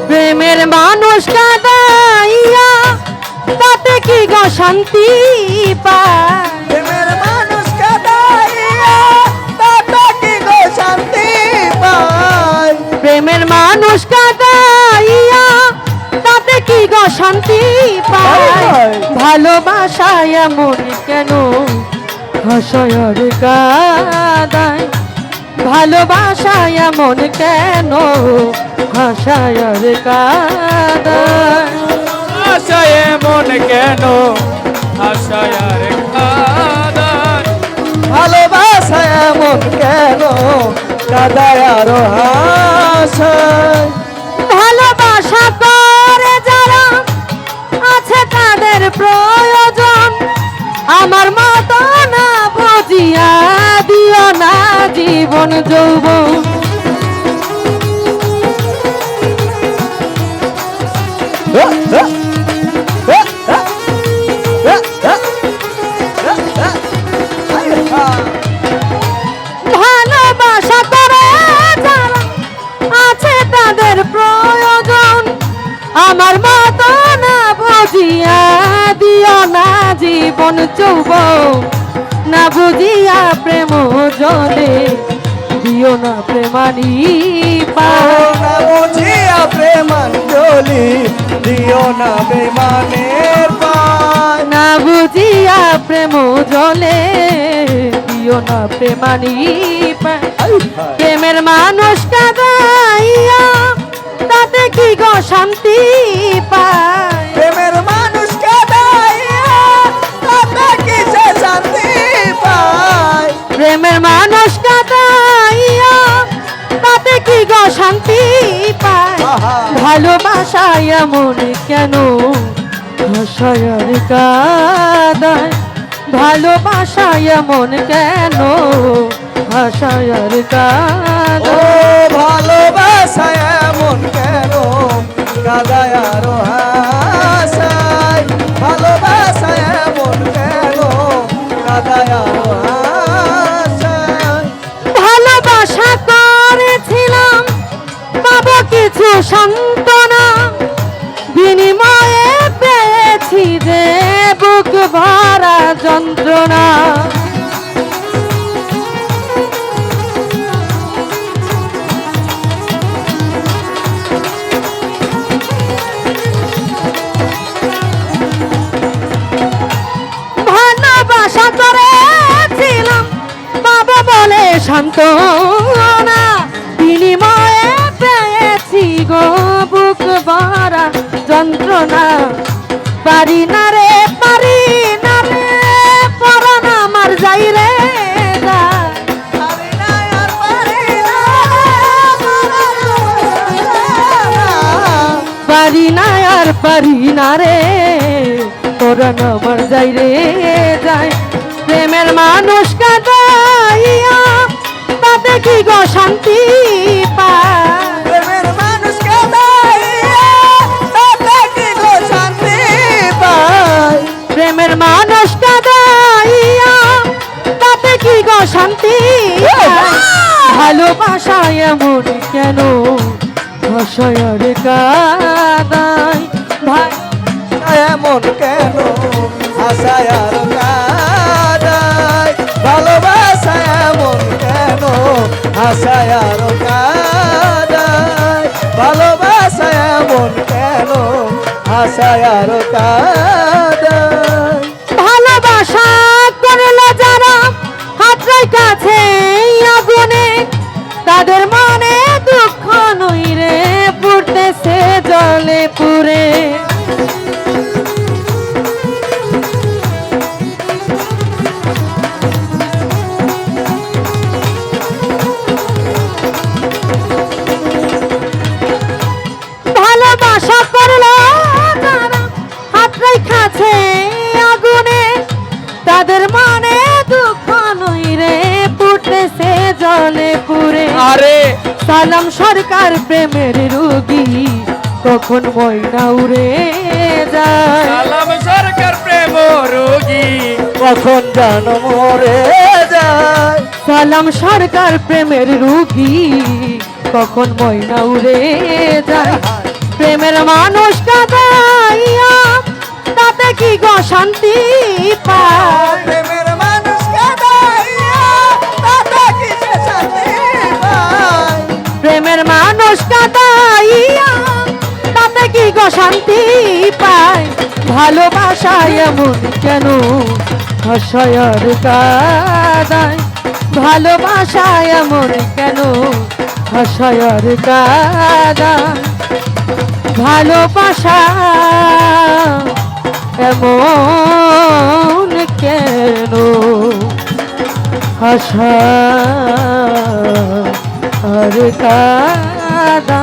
প্রেমের মানুষ কাদাইয়া তাতে কি গো শান্তি পায়? প্রেমের মানুষ কাদাইয়া তাতে কি গো শান্তি পায়? প্রেমের মানুষ কাদাইয়া তাতে কি গো শান্তি পায়। ভালোবাসায় এমন কেন হাসয়ার কাদায়? ভালোবাসায় এমন কেন হাসায়ার কাদায় আশায় মন কেন? আশায় আর খাদার ভালোবাসা এমন কেন? কাদায় আরও ভালোবাসা করে যারা আছে তাদের প্রয়োজন। আমার মতো না বুঝিয়া দিও না জীবন যৌবন। ভালোবাসা করে যারা আছে তাদের প্রয়োজন। আমার মতো না বুঝিয়া দিও না জীবন চৌব। না বুঝিয়া প্রেম জলে দিও না প্রেমানি পায়। না বুঝিয়া প্রেমাঞ্জলি দিও না বেমানে না বুঝিয়া প্রেম জলে দিও না প্রেমানি পায় প্রেমের মানুষ কাদাইয়া তাতে কি গো শান্তি পায়? পায় ভালোবাসায় এমন কেন? হাসায়ার কাদায় ভালোবাসায় এমন কেন? হাসায়ার কাদায় ভরা যন্ত্রণা। বলে সান্ত্বনা বিনিময়ে পেয়েছি গো বুক ভরা যন্ত্রণা। পারি না রে পারি না আর পারি না রে। পরাণ আমার যাই রে যায় প্রেমের মানুষ কাদাইয়া তাতে কি গো শান্তি প্রেমের মানুষ কাদাইয়া তাতে কি গো শান্তি পায়? প্রেমের মানুষ কাদাইয়া তাতে কি গো শান্তি ভালোবাসা এমন কেন? ভাষায়ার কাদাই আশায় আর কাদায় ভালোবাসা এমন কেন? আশায় আরও কাদায় সালাম সরকার প্রেমের রোগী কখন ময়না উড়ে যায়? সালাম সরকার প্রেম রোগী কখন জান মরে যায়? সালাম সরকার প্রেমের রোগী কখন ময়না উড়ে যায়? প্রেমের মানুষ কাদাইয়া তাতে কি গো শান্তি পায়? শান্তি পায়, ভালোবাসায় এমন কেন? হাসায়ার কাদায়, ভালোবাসায় এমন কেন? হাসায়ার কাদায়, ভালোবাসা এমন কেন? হাসা আর কাদা